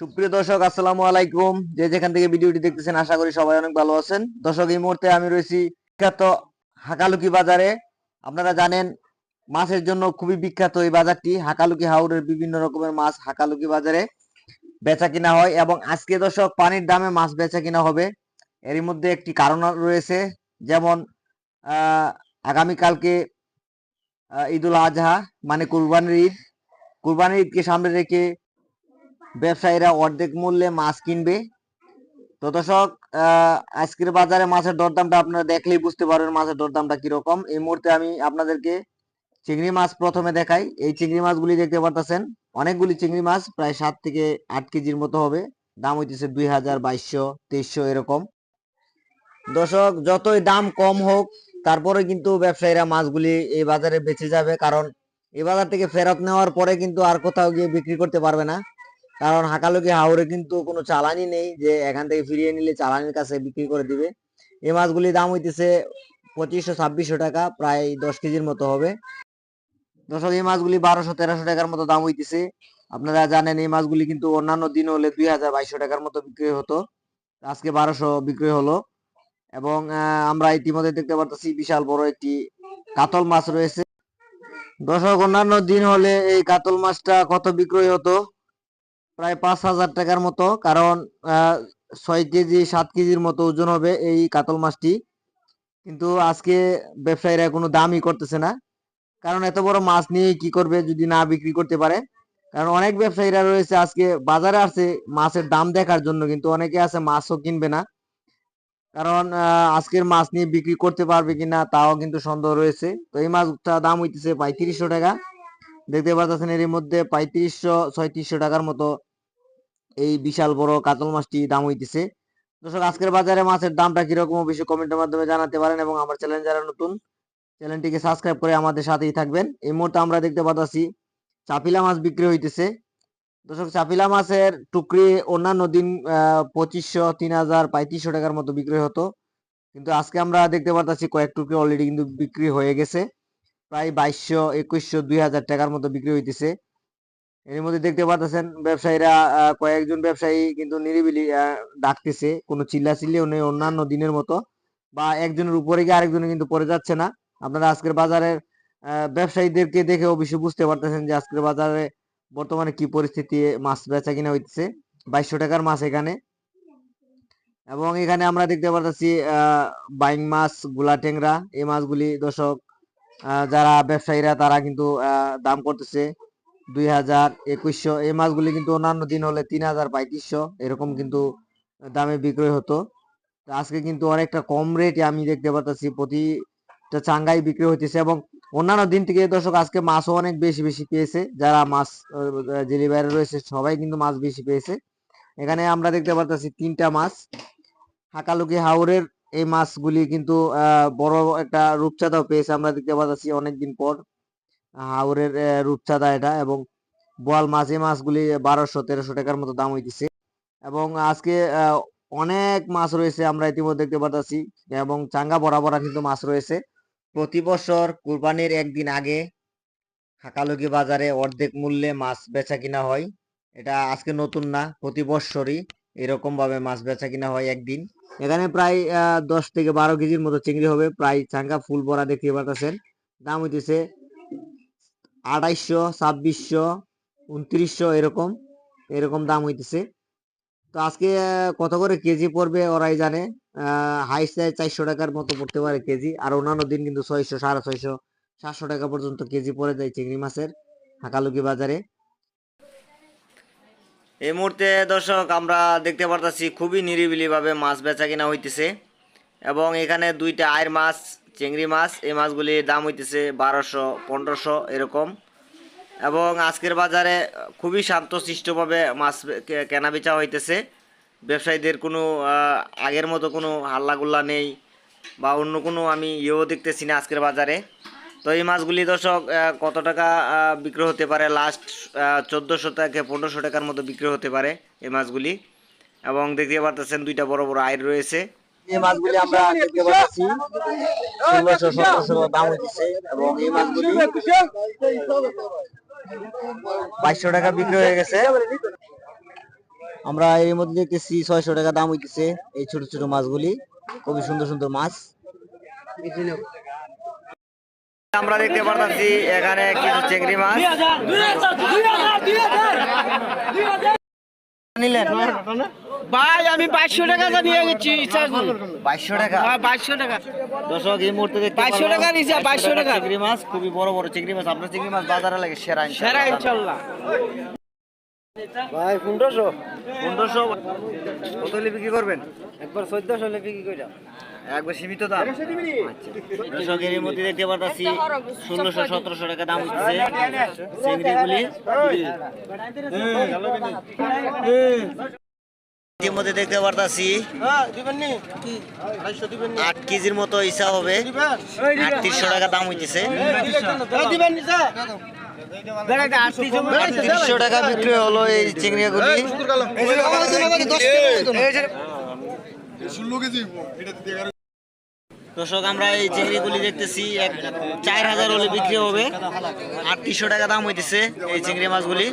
সুপ্রিয় দর্শক, আসসালামু আলাইকুম। যে যেখান থেকে ভিডিওটি দেখতেছেন, আশা করি সবাই অনেক ভালো আছেন। দর্শক, এই মুহূর্তে আমি রয়েছি বিখ্যাত হাকালুকি বাজারে। আপনারা জানেন, মাছের জন্য খুবই বিখ্যাত এই বাজারটি, হাকালুকি হাওরের বিভিন্ন রকমের মাছ হাকালুকি বাজারে বেচা কিনা হয় এবং আজকে দর্শক, পানির দামে মাছ বেচা কিনা হবে। এরই মধ্যে একটি কারণ রয়েছে, যেমন, আহ আগামীকালকে ঈদুল আজহা মানে কুরবানির ঈদ। কুরবানির ঈদকে সামনে রেখে ব্যবসায়ীরা অর্ধেক মূল্যে মাছ কিনবে। তো দর্শক আজকের বাজারে মাছের দরদামটা আপনারা দেখলেই বুঝতে পারবেন মাছের দরদামটা কীরকম। এই মুহূর্তে আমি আপনাদেরকে চিংড়ি মাছ প্রথমে দেখাই। এই চিংড়ি মাছগুলি দেখতে পারতেছেন, অনেকগুলি চিংড়ি মাছ, প্রায় সাত থেকে আট কেজির মতো হবে। দাম হইতেছে দুই হাজার বাইশশো, তেইশশো এরকম। দর্শক, যতই দাম কম হোক, তারপরে কিন্তু ব্যবসায়ীরা মাছগুলি এই বাজারে বেঁচে যাবে। কারণ এই বাজার থেকে ফেরত নেওয়ার পরে কিন্তু আর কোথাও গিয়ে বিক্রি করতে পারবে না। কারণ হাকালুকি হাওড়ে কিন্তু কোনো চালানি নেই যে এখান থেকে ফিরিয়ে নিলে চালানির কাছে বিক্রি করে দিবে। এই মাছগুলির দাম হইতেছে পঁচিশশো, ছাব্বিশশো টাকা, প্রায় দশ কেজির মতো হবে। দর্শক, এই মাছগুলি বারোশো, তেরোশো টাকার মতো দাম হইতেছে। আপনারা জানেন এই মাছগুলি কিন্তু অন্যান্য দিন হলে দুই হাজার, বাইশশো টাকার মতো বিক্রি হতো। আজকে বারোশো বিক্রি হলো। এবং আমরা ইতিমধ্যে দেখতে পারতেছি বিশাল বড় একটি কাতল মাছ রয়েছে। দর্শক, অন্যান্য দিন হলে এই কাতল মাছটা কত বিক্রয় হতো? প্রায় পাঁচ হাজার টাকার মতো, কারণ ছয় কেজি, সাত কেজির মতো ওজন হবে এই কাতল মাছটি। কিন্তু আজকে ব্যবসায়ীরা কোনো দামই করতেছে না। কারণ এত বড় মাছ নিয়ে কি করবে যদি না বিক্রি করতে পারে? কারণ অনেক ব্যবসায়ীরা রয়েছে আজকে বাজারে আসছে মাছের দাম দেখার জন্য, কিন্তু অনেকে আছে মাছও কিনবে না। কারণ আজকের মাছ নিয়ে বিক্রি করতে পারবে কিনা তাও কিন্তু সন্দেহ রয়েছে। তো এই মাছটা দাম হইতেছে পঁয়ত্রিশশো টাকা। দেখতে পাচ্ছেন এর মধ্যে পঁয়ত্রিশশো, ছয়ত্রিশশো টাকার মতো এই বিশাল বড় কাতল মাছটি দাম হইতেছে। দর্শক, আজকের বাজারে মাছের দামটা কীরকম অবশ্যই কমেন্টের মাধ্যমে জানাতে পারেন এবং আমার চ্যানেল যারা নতুন চ্যানেলটিকে সাবস্ক্রাইব করে আমাদের সাথেই থাকবেন। এই মুহূর্তে আমরা দেখতে পাচ্ছি চাপিলা মাছ বিক্রি হইতেছে। দর্শক, চাপিলা মাছের টুকরি অন্যান্য দিন পঁচিশশো, তিন হাজার, পঁয়ত্রিশশো টাকার মতো বিক্রি হতো। কিন্তু আজকে আমরা দেখতে পাচ্ছি কয়েক টুকরি অলরেডি কিন্তু বিক্রি হয়ে গেছে। প্রায় বাইশশো, একুশশো, দুই হাজার টাকার মতো বিক্রি হইতেছে। এর মধ্যে দেখতে পাচ্ছেন ব্যবসায়ীরা কয়েকজন ব্যবসায়ী কিন্তু নিরিবিলি ডাকতেছে। কোনো চিল্লা চিল্লিও নেই অন্যান্য দিনের মতো বা একজনের উপরে গিয়ে আরেকজনে কিন্তু পড়ে যাচ্ছে না। আপনারা আজকের বাজারের ব্যবসায়ীদেরকে দেখে অবশ্যই বুঝতে পারতেছেন যে আজকের বাজারে বর্তমানে কি পরিস্থিতি, মাছ বেচা কিনা হইতেছে। বাইশশো টাকার মাছ এখানে। এবং এখানে আমরা দেখতে আহ, বাইং মাছ, গুলা টেংরা এই মাছগুলি দর্শক যারা ব্যবসায়ীরা তারা কিন্তু দাম করতেছে। দুই হাজার একুশশো। এই মাছগুলি কিন্তু অন্যান্য দিন হলে তিন হাজার পঁয়ত্রিশশো। এরকম কিন্তু দামে বিক্রয় হতো। আজকে কিন্তু অনেকটা কম রেটে আমি দেখতে পাচ্ছি প্রতিটা চাঙ্গাই বিক্রি হইতেছে এবং অন্যান্য দিন থেকে দর্শক আজকে মাছও অনেক বেশি বেশি পেয়েছে। যারা মাছ বাইরে রয়েছে, সবাই কিন্তু মাছ বেশি পেয়েছে। এখানে আমরা দেখতে পাচ্ছি তিনটা মাছ। হাকালুকি হাওরের এই মাছগুলি কিন্তু বড় একটা রূপচাঁদাও পেয়েছে। আমরা দেখতে পাচ্ছি অনেকদিন পর হাওরের রূপচাঁদা এটা এবং বোয়াল মাছ এই মাছগুলি বারোশো, তেরোশো টাকার মতো দাম হইতেছে। এবং আজকে অনেক মাছ রয়েছে আমরা ইতিমধ্যে দেখতে পাচ্ছি এবং চাঙ্গা বড়া বড়া কিন্তু মাছ রয়েছে। প্রতি বছর কুরবানির একদিন আগে হাকালুকি বাজারে অর্ধেক মূল্যে মাছ বেচা কিনা হয়। এটা আজকে নতুন না, প্রতি বছরই এরকম ভাবে মাছ বেচা কিনা হয় একদিন। এখানে প্রায় দশ থেকে বারো কেজির মতো চিংড়ি হবে। প্রায় চাঙ্গা ফুল ভরা দেখতে পাচ্ছেন দাম হইতেছে আড়াইশো, ছাব্বিশশো, উনত্রিশশো এরকম এরকম দাম হইতেছে। তো আজকে কত করে কেজি পড়বে ওরাই জানে। হাই সাইজ চারশো টাকার মতো পড়তে পারে কেজি। আর অন্যান্য দিন কিন্তু ছয়শো, সাড়ে ছয়শো, সাতশো টাকা পর্যন্ত কেজি পড়ে যায় চিংড়ি মাছের হাকালুকি বাজারে। এই মুহূর্তে দর্শক, আমরা দেখতে পারতাছি খুবই নিরিবিলিভাবে মাছ বেচা কিনা হইতেছে। এবং এখানে দুইটা আয়ের মাছ চিংড়ি মাছ, এই মাছগুলির দাম হইতেছে বারোশো, পনেরোশো এরকম। এবং আজকের বাজারে খুবই শান্তশিষ্টভাবে মাছ কে- কেনা বেচা হইতেছে। ব্যবসায়ীদের কোনো আগের মতো কোনো হাল্লাগুল্লা নেই বা অন্য কোনো আমি ইয়েও দেখতেছি না আজকের বাজারে। তো এই মাছগুলি দর্শক কত টাকা বিক্রি হতে পারে? লাস্ট চোদ্দোশো থেকে পনেরোশো টাকার মতো বিক্রি হতে পারে এই মাছগুলি। এবং দেখতে পারতেছেন দুইটা বড় বড় আয়ের রয়েছে। এই মাছগুলি আমরা দেখতে পাচ্ছি ষোলোশো সতেরোশো দাম হচ্ছে এবং এই মাছগুলি বাইশশো টাকা বিক্রি হয়ে গেছে। আমরা এর মধ্যে দেখতেছি ছয়শো টাকা দাম হইতেছে এই ছোট ছোট মাছগুলি। খুবই সুন্দর সুন্দর মাছ। আমরা দেখতে পারতাছি এখানে কিছু চিংড়ি মাছ। নিলেন ভাই আমি বাইশশো টাকা নিয়ে গেছি বাইশশো টাকা? বাইশশো টাকা। দর্শক এই মুহূর্তে দেখতে 2200 পারলাম টাকা নিচে, 2200 টাকা। চিংড়ি মাছ খুবই বড় বড় চিংড়ি মাছ। আপনার চিংড়ি মাছ বাজারে লাগে সেরা সেরা ইনশাল্লাহ ভাই পনেরোশো। পনেরোশো। কত হলে বিক্রি করবেন? একবার চোদ্দশো লেপি কি কইরা একবার সীমিত দাম। আচ্ছা। দর্শক এর মধ্যে দেখতে পারতাছি ষোলোশো সতেরোশো টাকা দাম হচ্ছে চিংড়িগুলি। এর মধ্যে দেখতে পারতাছি। আট কেজির মতো ইসা হবে। আটত্রিশশো টাকা দাম হইতেছে। আটত্রিশশো টাকা বিক্রি হলো এই চিংড়িগুলি দর্শক আমরা এই চিংড়িগুলি দেখতেছি এক চার হাজার হলে বিক্রি হবে। আটত্রিশশো টাকা দাম হইতেছে এই চিংড়ি মাছগুলি।